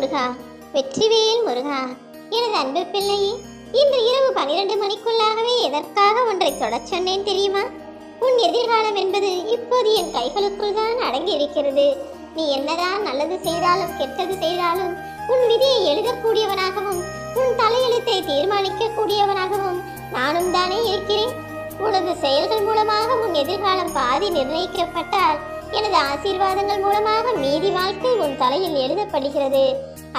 முருகா. வெற்றிவேல் முருகா. எனது அன்பு பிள்ளையே இன்று இரவு பனிரெண்டு மணிக்குள்ளாகவே எதற்காக ஒன்றை தொடச் சொன்னேன் தெரியுமா? உன் எதிர்காலம் என்பது இப்போது என் கைகளுக்குள் தான் அடங்கி இருக்கிறது நீ என்னதான் நல்லது செய்தாலும் கெட்டது செய்தாலும் உன் விதியை எழுதக்கூடியவனாகவும் உன் தலையெழுத்தை தீர்மானிக்கக்கூடியவனாகவும் நானும் தானே இருக்கிறேன். உனது செயல்கள் மூலமாக உன் எதிர்காலம் பாதி நிர்ணயிக்கப்பட்டால் எனது ஆசீர்வாதங்கள் மூலமாக மீதி வாழ்க்கை உன் தலையில் எழுதப்படுகிறது.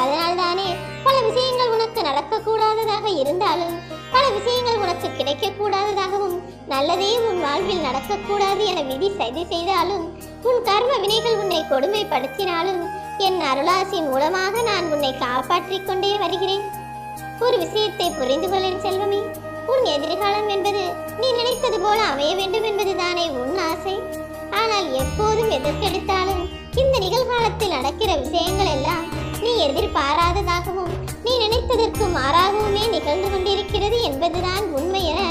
அதனால்தானே பல விஷயங்கள் உனக்கு நடக்கக்கூடாததாக இருந்தாலும் பல விஷயங்கள் உனக்கு கிடைக்கக்கூடாததாகவும் நல்லதே உன் வாழ்வில் நடக்கக்கூடாது என விதி சதி செய்தாலும் உன் கர்ம வினைகள் உன்னை கொடுமைப்படுத்தினாலும் என் அருளாசின் மூலமாக நான் உன்னை காப்பாற்றிக் கொண்டே வருகிறேன். ஒரு விஷயத்தை புரிந்து கொள்ளேன் செல்வமே உன் எதிர்காலம் என்பது நீ நினைத்தது போல அமைய வேண்டும் என்பதுதானே உன் ஆசை. ஆனால் எப்போதும் எதற்கெடுத்தாலும் இந்த நிகழ்காலத்தில் நடக்கிற விஷயங்கள் எல்லாம் நீ எதிர்பாராததாகவும் நீ நினைத்ததற்கு மாறாகவுமே நிகழ்ந்து கொண்டிருக்கிறது என்பதுதான் உண்மை என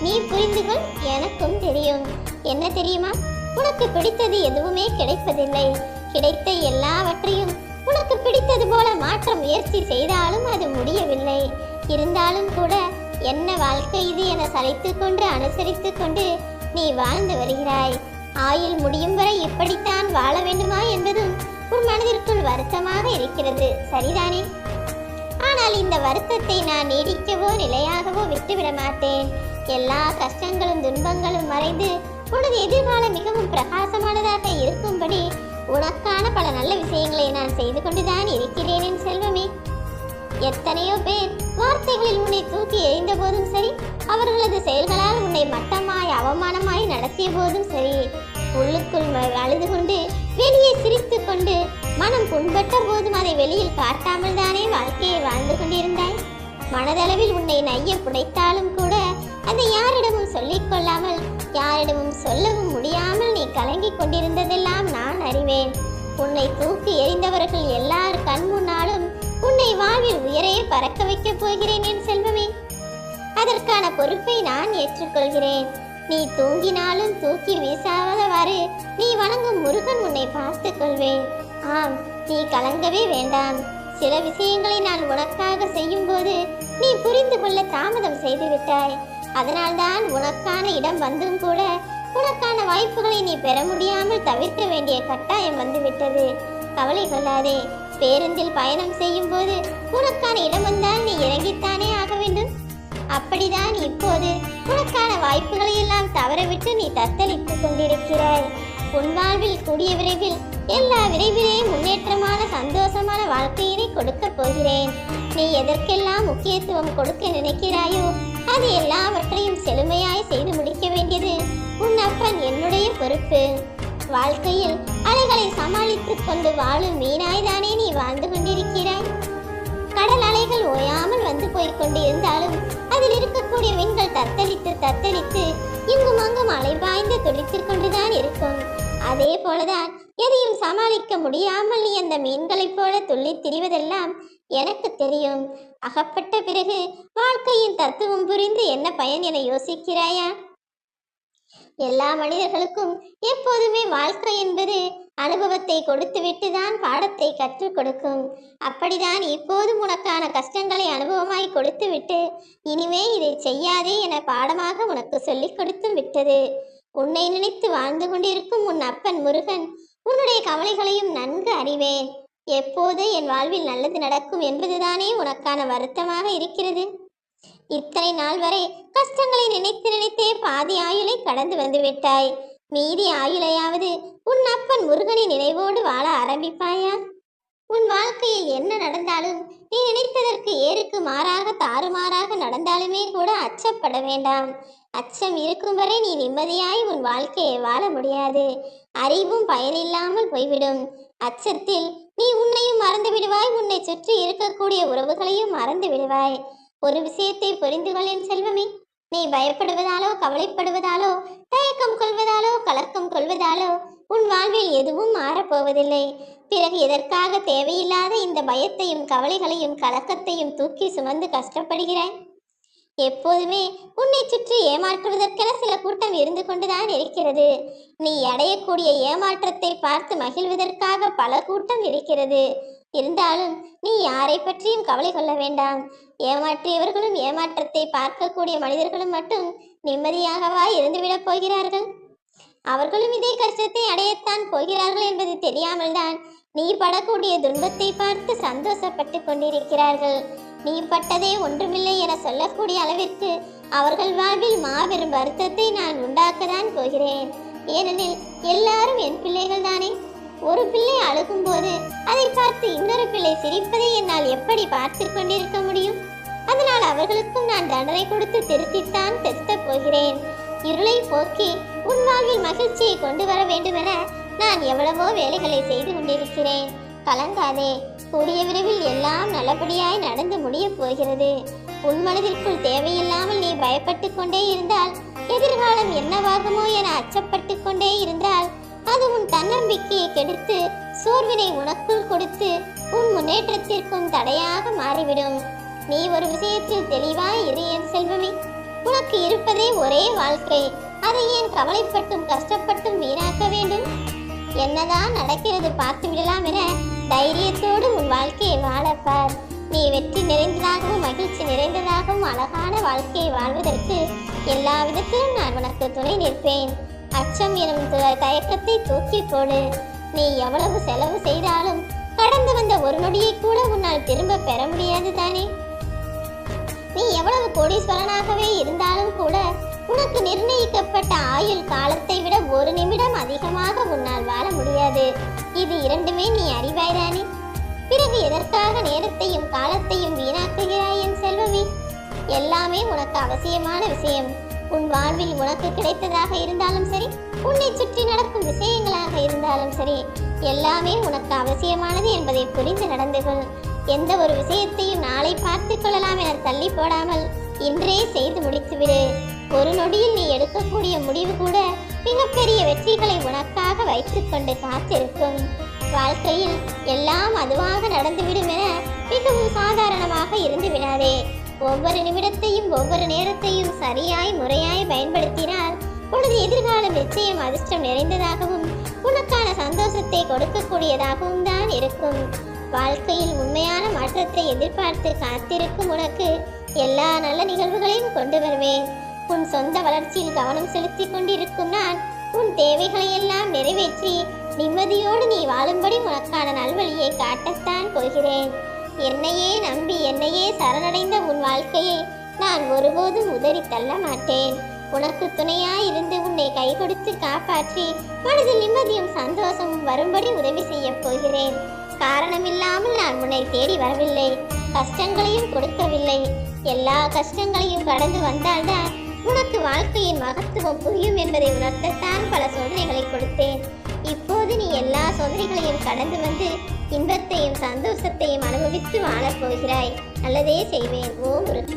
நீ புரிந்து கொள் எனக்கும் தெரியும். என்ன தெரியுமா? உனக்கு பிடித்தது எதுவுமே கிடைப்பதில்லை. கிடைத்த எல்லாவற்றையும் உனக்கு பிடித்தது போல மாற்ற முயற்சி செய்தாலும் அது முடியவில்லை. இருந்தாலும் கூட என்ன வாழ்க்கை இது என சளைத்துக் கொண்டு அனுசரித்து கொண்டு நீ வாழ்ந்து வருகிறாய். ஆயுள் முடியும் வரை இப்படித்தான் வாழ வேண்டுமா என்பதும் உன் மனதிற்குள் வருத்தமாக இருக்கிறது. சரிதானே? ஆனால் இந்த வருத்தத்தை நான் நீடிக்கவோ நிலையாகவோ விட்டுவிட மாட்டேன். எல்லா கஷ்டங்களும் துன்பங்களும் மறைந்து உனது எதிர்காலம் மிகவும் பிரகாசமானதாக இருக்கும்படி உனக்கான பல நல்ல விஷயங்களை நான் செய்து கொண்டுதான் இருக்கிறேன் என் செல்வமே. எத்தனையோ பேர் வார்த்தைகளில் உன்னை தூக்கி எறிந்த போதும் சரி அவர்களது செயல்களால் உன்னை மட்டமாய் அவமானமாய் நடத்திய போதும் சரி. உள்ளுக்குள் அழுது கொண்டு வெளியே சிரித்து கொண்டு மனம் புண்பட்ட போதும் அதை வெளியில் காட்டாமல் தானே வாழ்க்கையை வாழ்ந்து கொண்டிருந்தாய்? மனதளவில் உன்னை நைய புடைத்தாலும் கூட அதை யாரிடமும் சொல்லிக் கொள்ளாமல் யாரிடமும் சொல்லவும் முடியாமல் நீ கலங்கிக் கொண்டிருந்ததெல்லாம் நான் அறிவேன். உன்னை தூக்கி எறிந்தவர்கள் எல்லார் கண் முன்னாலும் உன்னை வாழ்வில் உயரையே பறக்க வைக்கப் போகிறேன் என் செல்வமே. அதற்கான பொறுப்பை நான் ஏற்றுக்கொள்கிறேன். நீ தூங்கினாலும் தூக்கி வீசாதவாறு நீ வணங்கும் முருகன் உன்னை பார்த்து கொள்வேன். ஆம் நீ கலங்கவே வேண்டாம். சில விஷயங்களை நான் உனக்காக செய்யும்போது நீ புரிந்து கொள்ள தாமதம் செய்து விட்டாய். அதனால்தான் உனக்கான இடம் வந்தும் கூட உனக்கான வாய்ப்புகளை நீ பெற முடியாமல் தவிர்க்க வேண்டிய கட்டாயம் வந்துவிட்டது. கவலை கொள்ளாதே. பேருந்தில் பயணம் செய்யும் போது உனக்கான இடம் வந்தால் நீ இறங்கித்தானே ஆக வேண்டும்? அப்படிதான் இப்போது உனக்கான வாய்ப்புகளை எல்லாம் தவறவிட்டு நீ தத்தளித்துக் கொண்டிருக்கிறாய். உன் வாழ்வில் கூடிய விரைவில் எல்லா விரைவிலே முன்னேற்றமான சந்தோஷமான வாழ்க்கையினை கொடுக்கப் போகிறேன். நீ எதற்கெல்லாம் முக்கியத்துவம் கொடுக்க நினைக்கிறாயோ அது எல்லாவற்றையும் செழுமையாய் செய்து முடிக்க வேண்டியது உன் அப்பன் என்னுடைய பொறுப்பு. வாழ்க்கையில் அலைகளை சமாளித்துக் கொண்டு வாழும் மீனாய்தானே நீ வாழ்ந்து கொண்டிருக்கிறாய். கடல் அலைகள் ஓயாமல் வந்து போய்க் கொண்டிருந்தாலும் அதில் இருக்கக்கூடிய மீன்கள் தத்தளித்து தத்தளித்து இங்கும் அங்கும் அலைபாய்ந்து துடித்துக் கொண்டுதான் இருக்கும். அதே போலதான் எதையும் சமாளிக்க முடியாமல் நீ அந்த மீன்களைப் போல துள்ளி திரிவதெல்லாம் எனக்கு தெரியும். அகப்பட்ட பிறகு வாழ்க்கையின் தத்துவம் புரிந்து என்ன பயன் என யோசிக்கிறாயா? எல்லா மனிதர்களுக்கும் எப்போதுமே வாழ்க்கை என்பது அனுபவத்தை கொடுத்துவிட்டு தான் பாடத்தை கற்றுக் கொடுக்கும். அப்படிதான் இப்போதும் உனக்கான கஷ்டங்களை அனுபவமாய் கொடுத்துவிட்டு இனிமே இதை செய்யாதே என பாடமாக உனக்கு சொல்லிக் கொடுத்தும் விட்டது. உன்னை நினைத்து வாழ்ந்து கொண்டிருக்கும் உன் அப்பன் முருகன் உன்னுடைய கவலைகளையும் நன்கு அறிவேன். எப்போது என் வாழ்வில் நல்லது நடக்கும் என்பதுதானே உனக்கான வருத்தமாக இருக்கிறது? இத்தனை நாள் வரை கஷ்டங்களை நினைத்து நினைத்தே பாதி ஆயுளை கடந்து வந்து விட்டாய். மீதி ஆயுளையாவது உன் அப்பன் முருகனின் நினைவோடு வாழ ஆரம்பிப்பாயா? உன் வாழ்க்கையில் என்ன நடந்தாலும் நீ நினைத்ததற்கு ஏருக்கு மாறாக தாறுமாறாக நடந்தாலுமே கூட அச்சப்பட வேண்டாம். அச்சம் இருக்கும் வரை நீ நிம்மதியாய் உன் வாழ்க்கையை வாழ முடியாது. அறிவும் பயனில்லாமல் போய்விடும். அச்சத்தில் நீ உன்னையும் மறந்து விடுவாய். உன்னை சுற்றி இருக்கக்கூடிய உறவுகளையும் மறந்து விடுவாய். ஒரு விஷயத்தை புரிந்து கொள் என் செல்வமே. நீ பயப்படுவதாலோ கவலைப்படுவதாலோ தயக்கம் கொள்வதாலோ கலக்கம் கொள்வதாலோ உன் வாழ்வில் எதுவும் மாறப்போவதில்லை. பிறகு எதற்காக தேவையில்லாத இந்த பயத்தையும் கவலைகளையும் கலக்கத்தையும் தூக்கி சுமந்து கஷ்டப்படுகிறாய்? எப்போதுமே உன்னை சுற்றி ஏமாற்றுவதற்கென சில கூட்டம் இருந்து கொண்டுதான் இருக்கிறது. நீ அடையக்கூடிய ஏமாற்றத்தை பார்த்து மகிழ்வதற்காக பல கூட்டம் இருக்கிறது. இருந்தாலும் நீ யாரை பற்றியும் கவலை கொள்ள வேண்டாம். ஏமாற்றியவர்களும் ஏமாற்றத்தை பார்க்கக்கூடிய மனிதர்களும் மட்டும் நிம்மதியாகவா இருந்துவிடப் போகிறார்கள்? அவர்களும் இதே கஷ்டத்தை அடையத்தான் போகிறார்கள் என்பது தெரியாமல் தான் நீ படக்கூடிய துன்பத்தை பார்த்து சந்தோஷப்பட்டு கொண்டிருக்கிறார்கள். நீ பட்டதே ஒன்றுமில்லை என சொல்லக்கூடிய அளவிற்கு அவர்கள் வாழ்வில் மாபெரும் வருத்தத்தை நான் உண்டாக்கத்தான் போகிறேன். ஏனெனில் எல்லாரும் என் பிள்ளைகள் தானே ஒரு பிள்ளை அழுகும் போது அதை பார்த்து இன்னொரு பிள்ளை சிரிப்பதை என்னால் எப்படி பார்த்து கொண்டிருக்க முடியும்? அதனால் அவர்களுக்கும் நான் தண்டனை கொடுத்து திருத்தித்தான் திருத்தப் போகிறேன். இருளை போக்கி உன் வாழ்வில் மகிழ்ச்சியை கொண்டு வர வேண்டுமென நான் எவ்வளவோ வேலைகளை செய்து கொண்டிருக்கிறேன். கலங்காதே கூடிய விரைவில் எல்லாம் நல்லபடியாய் நடந்து முடியப் போகிறது. உன் மனதிற்குள் தேவையில்லாமல் நீ பயப்பட்டு கொண்டே இருந்தால் எதிர்காலம் என்னவாகுமோ என அச்சப்பட்டு கொண்டே இருந்தால் அது உன் தன்னம்பிக்கையை கெடுத்து சோர்வினை உனக்குள் கொடுத்து உன் முன்னேற்றத்திற்கும் தடையாக மாறிவிடும். நீ ஒரு விஷயத்தில் தெளிவாய் இரு என் செல்வமே. உனக்கு இருப்பதே ஒரே வாழ்க்கை. அதை ஏன் கவலைப்பட்டும் கஷ்டப்பட்டும் வீணாக்க வேண்டும்? என்னதான் நடக்கிறது பார்த்து விடலாம் என தைரியத்தோடு உன் வாழ்க்கையை வாழப்பார் நீ வெற்றி நிறைந்ததாகவும் மகிழ்ச்சி நிறைந்ததாகவும் அழகான வாழ்க்கையை வாழ்வதற்கு எல்லா விதத்திலும் நான் உனக்கு துணை நிற்பேன். அச்சம் எனும் தயக்கத்தை தூக்கி போடு. நீ எவ்வளவு செலவு செய்தாலும் கடந்து வந்த ஒரு நொடியை கூட உன்னால் திரும்ப பெற முடியாது தானே? நீ எவ்வளவு கோடீஸ்வரனாகவே இருந்தாலும் கூட உனக்கு நிர்ணயிக்கப்பட்ட ஆயுள் காலத்தை விட ஒரு நிமிடம் அதிகமாக உன்னால் வாழ முடியாது. இது இரண்டுமே நீ அறிவாய்தானே பிறகு எதற்காக நேரத்தையும் காலத்தையும் வீணாக்குகிறாய் என் செல்வமே? எல்லாமே உனக்கு அவசியமான விஷயம். உன் வாழ்வில் உனக்கு கிடைத்ததாக இருந்தாலும் சரி உன்னை சுற்றி நடக்கும் விஷயங்களாக இருந்தாலும் சரி எல்லாமே உனக்கு அவசியமானது என்பதை புரிந்து நடந்து கொள். எந்த ஒரு விஷயத்தையும் நாளை பார்த்து கொள்ளலாம் என தள்ளி போடாமல் இன்றே செய்து முடித்துவிடு ஒரு நொடியில் நீ எடுக்கக்கூடிய முடிவு கூட மிகப்பெரிய வெற்றிகளை உனக்காக வைத்துக்கொண்டு காத்திருக்கும். வாழ்க்கையில் எல்லாம் அதுவாக நடந்துவிடும் என மிகவும் சாதாரணமாக இருந்து விடாதே. ஒவ்வொரு நிமிடத்தையும் ஒவ்வொரு நேரத்தையும் சரியாய் முறையாய் பயன்படுத்தினால் உனது எதிர்காலம் நிச்சயம் அதிர்ஷ்டம் நிறைந்ததாகவும் உனக்கான சந்தோஷத்தை கொடுக்கக்கூடியதாகவும் தான் இருக்கும். வாழ்க்கையில் உண்மையான மாற்றத்தை எதிர்பார்த்து காத்திருக்கும் உனக்கு எல்லா நல்ல நிகழ்வுகளையும் கொண்டு வருவேன். உன் சொந்த வளர்ச்சியில் கவனம் செலுத்திக் கொண்டிருக்கும் நான் உன் தேவைகளை எல்லாம் நிறைவேற்றி நிம்மதியோடு நீ வாழும்படி உனக்கான நல்வழியை காட்டத்தான் போகிறேன். என்னையே நம்பி என்னையே சரணடைந்த வாழ்க்கையை நான் ஒருபோதும் உதறி தள்ள மாட்டேன். உனக்கு துணையாயிருந்து உன்னை கை கொடுத்து காப்பாற்றி மனதில் நிம்மதியும் சந்தோஷமும் வரும்படி உதவி செய்யப் போகிறேன். காரணமில்லாமல் நான் உன்னை தேடி வரவில்லை. கஷ்டங்களையும் கொடுக்கவில்லை. எல்லா கஷ்டங்களையும் கடந்து வந்தால்தான் உனக்கு வாழ்க்கையின் மகத்துவம் புரியும் என்பதை உணர்த்தத்தான் பல சோதனைகளை கொடுத்தேன். இப்போது நீ எல்லா சோதனைகளையும் கடந்து வந்து இன்பத்தையும் சந்தோஷத்தையும் அனுபவித்து வாழப் போகிறாய். நல்லதே செய்வேன் ஓ முருகன்.